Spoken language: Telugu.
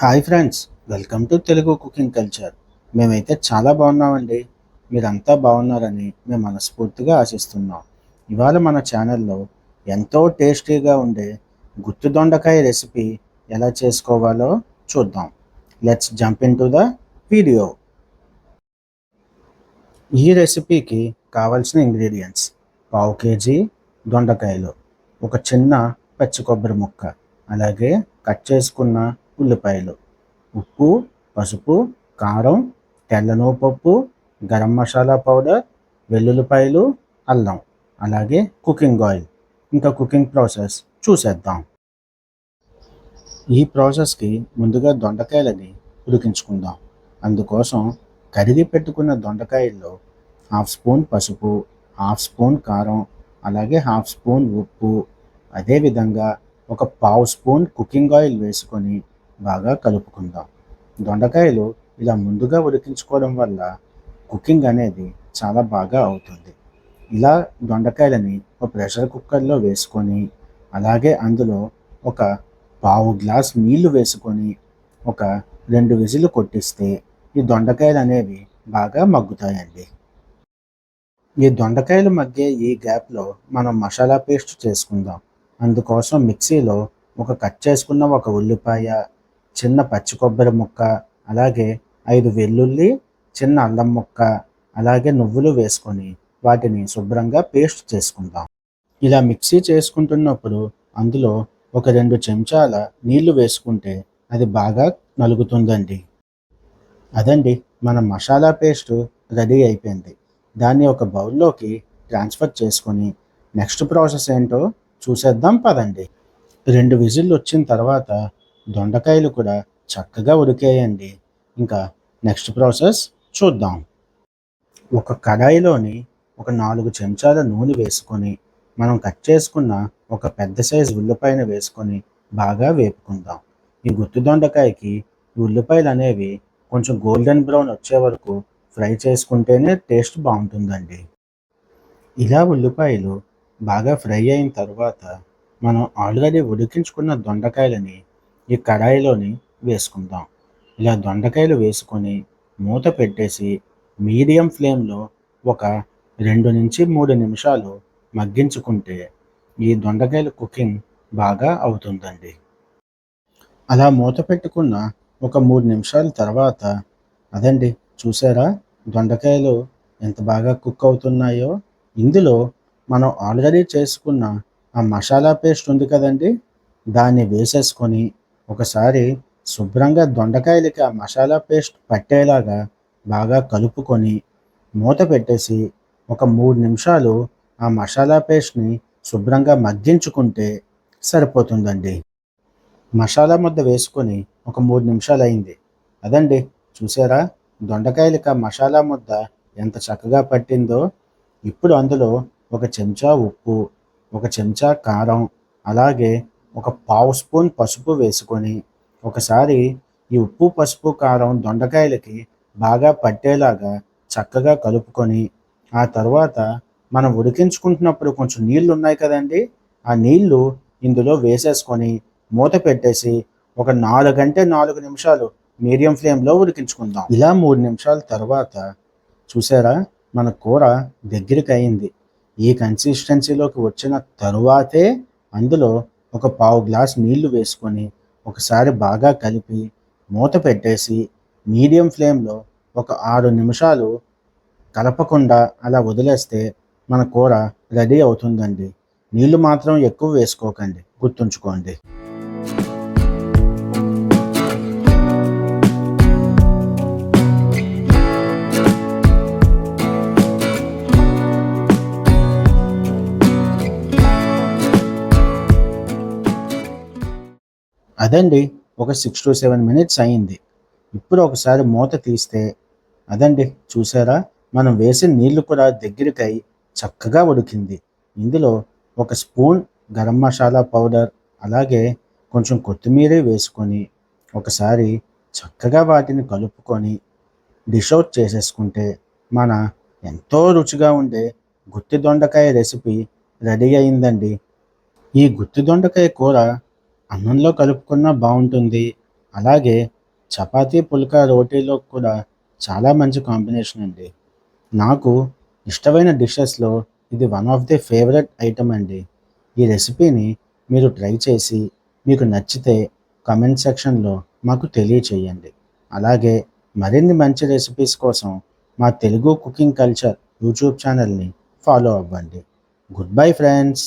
Hi friends welcome to Telugu cooking culture. మేమైతే చాలా బాగున్నామండి. మీరంతా బాగున్నారని మేము మనస్ఫూర్తిగా ఆశిస్తున్నాం. ఇవాళ మన ఛానల్లో ఎంతో టేస్టీగా ఉండే గుత్తి దొండకాయ రెసిపీ ఎలా చేసుకోవాలో చూద్దాం. Let's jump into the video ఈ రెసిపీకి కావలసిన ఇంగ్రీడియంట్స్ పావు కేజీ దొండకాయలు ఒక చిన్న పచ్చి కొబ్బరి ముక్క అలాగే కట్ చేసుకున్న ఉల్లిపాయలు. ఉప్పు పసుపు కారం తెల్లనూపప్పు గరం మసాలా పౌడర్ వెల్లుల్లిపాయలు అల్లం. అలాగే కుకింగ్ ఆయిల్. ఇంకా కుకింగ్ ప్రాసెస్ చూసేద్దాం. ఈ ప్రాసెస్కి ముందుగా దొండకాయలని ఉడికించుకుందాం. అందుకోసం కరిగి పెట్టుకున్న దొండకాయల్లో హాఫ్ స్పూన్ పసుపు హాఫ్ స్పూన్ కారం అలాగే హాఫ్ స్పూన్ ఉప్పు అదేవిధంగా ఒక పావు స్పూన్ కుకింగ్ ఆయిల్ వేసుకొని బాగా కలుపుకుందాం. దొండకాయలు ఇలా ముందుగా ఉడికించుకోవడం వల్ల కుకింగ్ అనేది చాలా బాగా అవుతుంది. ఇలా దొండకాయలని ఒక ప్రెషర్ కుక్కర్లో వేసుకొని అలాగే అందులో ఒక పావు గ్లాస్ నీళ్ళు వేసుకొని ఒక రెండు విజిలు కొట్టిస్తే ఈ దొండకాయలు అనేవి బాగా మగ్గుతాయండి. ఈ దొండకాయలు మగ్గే ఈ గ్యాప్లో మనం మసాలా పేస్ట్ చేసుకుందాం. అందుకోసం మిక్సీలో ఒక కట్ చేసుకున్న ఒక ఉల్లిపాయ చిన్న పచ్చి కొబ్బరి ముక్క అలాగే ఐదు వెల్లుల్లి చిన్న అల్లం ముక్క అలాగే నువ్వులు వేసుకొని వాటిని శుభ్రంగా పేస్ట్ చేసుకుందాం. ఇలా మిక్సీ చేసుకుంటున్నప్పుడు అందులో ఒక రెండు చెంచాల నీళ్ళు వేసుకుంటే అది బాగా నలుగుతుందండి. అదండి మన మసాలా పేస్ట్ రెడీ అయిపోయింది. దాన్ని ఒక బౌల్లోకి ట్రాన్స్ఫర్ చేసుకొని నెక్స్ట్ ప్రాసెస్ ఏంటో చూసేద్దాం పదండి. రెండు విజిల్లు వచ్చిన తర్వాత దొండకాయలు కూడా చక్కగా ఉడికేయండి. ఇంకా నెక్స్ట్ ప్రాసెస్ చూద్దాం. ఒక కడాయిలోని ఒక నాలుగు చెంచాల నూనె వేసుకొని మనం కట్ చేసుకున్న ఒక పెద్ద సైజు ఉల్లిపాయను వేసుకొని బాగా వేపుకుందాం. ఈ గుత్తి దొండకాయకి ఈ ఉల్లిపాయలు అనేవి కొంచెం గోల్డెన్ బ్రౌన్ వచ్చే వరకు ఫ్రై చేసుకుంటేనే టేస్ట్ బాగుంటుందండి. ఇలా ఉల్లిపాయలు బాగా ఫ్రై అయిన తర్వాత మనం ఆల్రెడీ ఉడికించుకున్న దొండకాయలని ఈ కడాయిలోని వేసుకుందాం. ఇలా దొండకాయలు వేసుకొని మూత పెట్టేసి మీడియం ఫ్లేమ్లో ఒక రెండు నుంచి మూడు నిమిషాలు మగ్గించుకుంటే ఈ దొండకాయల కుకింగ్ బాగా అవుతుందండి. అలా మూత పెట్టుకున్న ఒక మూడు నిమిషాల తర్వాత అదండి చూసారా? దొండకాయలు ఎంత బాగా కుక్ అవుతున్నాయో. ఇందులో మనం ఆల్రెడీ చేసుకున్న ఆ మసాలా పేస్ట్ ఉంది కదండి దాన్ని వేసేసుకొని ఒకసారి శుభ్రంగా దొండకాయలకి ఆ మసాలా పేస్ట్ పట్టేలాగా బాగా కలుపుకొని మూత పెట్టేసి ఒక మూడు నిమిషాలు ఆ మసాలా పేస్ట్ని శుభ్రంగా మగ్గించుకుంటే సరిపోతుందండి. మసాలా ముద్ద వేసుకొని ఒక మూడు నిమిషాలు అయింది. అదండి చూసారా? దొండకాయలకి ఆ మసాలా ముద్ద ఎంత చక్కగా పట్టిందో. ఇప్పుడు అందులో ఒక చెంచా ఉప్పు ఒక చెంచా కారం అలాగే ఒక పావు స్పూన్ పసుపు వేసుకొని ఒకసారి ఈ ఉప్పు పసుపు కారం దొండకాయలకి బాగా పట్టేలాగా చక్కగా కలుపుకొని ఆ తర్వాత మనం ఉడికించుకుంటున్నప్పుడు కొంచెం నీళ్ళు ఉన్నాయి కదండి. ఆ నీళ్ళు ఇందులో వేసేసుకొని మూత పెట్టేసి ఒక నాలుగంటే నాలుగు నిమిషాలు మీడియం ఫ్లేమ్లో ఉడికించుకుందాం. ఇలా మూడు నిమిషాల తర్వాత చూసారా మన కూర దగ్గరికి అయింది. ఈ కన్సిస్టెన్సీలోకి వచ్చిన తరువాతే అందులో ఒక పావు గ్లాస్ నీళ్ళు వేసుకొని ఒకసారి బాగా కలిపి మూత పెట్టేసి మీడియం ఫ్లేమ్లో ఒక ఆరు నిమిషాలు కలపకుండా అలా వదిలేస్తే మన కూర రెడీ అవుతుందండి. నీళ్ళు మాత్రం ఎక్కువ వేసుకోకండి. గుర్తుంచుకోండి. అదండి ఒక సిక్స్ టు సెవెన్ మినిట్స్ అయింది. ఇప్పుడు ఒకసారి మూత తీస్తే అదండి చూసారా? మనం వేసిన నీళ్ళు కూడా దగ్గరికై చక్కగా ఉడికింది. ఇందులో ఒక స్పూన్ గరం మసాలా పౌడర్ అలాగే కొంచెం కొత్తిమీర వేసుకొని ఒకసారి చక్కగా వాటిని కలుపుకొని డిష్ అవుట్ చేసేసుకుంటే మన ఎంతో రుచిగా ఉండే గుత్తి దొండకాయ రెసిపీ రెడీ అయిందండి. ఈ గుత్తి దొండకాయ కూర అన్నంలో కలుపుకున్నా బాగుంటుంది. అలాగే చపాతీ పుల్కా రోటీలో కూడా చాలా మంచి కాంబినేషన్ అండి. నాకు ఇష్టమైన డిషెస్లో ఇది one of the favourite item అండి. ఈ రెసిపీని మీరు ట్రై చేసి మీకు నచ్చితే కమెంట్ సెక్షన్లో మాకు తెలియచేయండి. అలాగే మరిన్ని మంచి రెసిపీస్ కోసం మా తెలుగు కుకింగ్ కల్చర్ యూట్యూబ్ ఛానల్ని ఫాలో అవ్వండి. Good bye friends.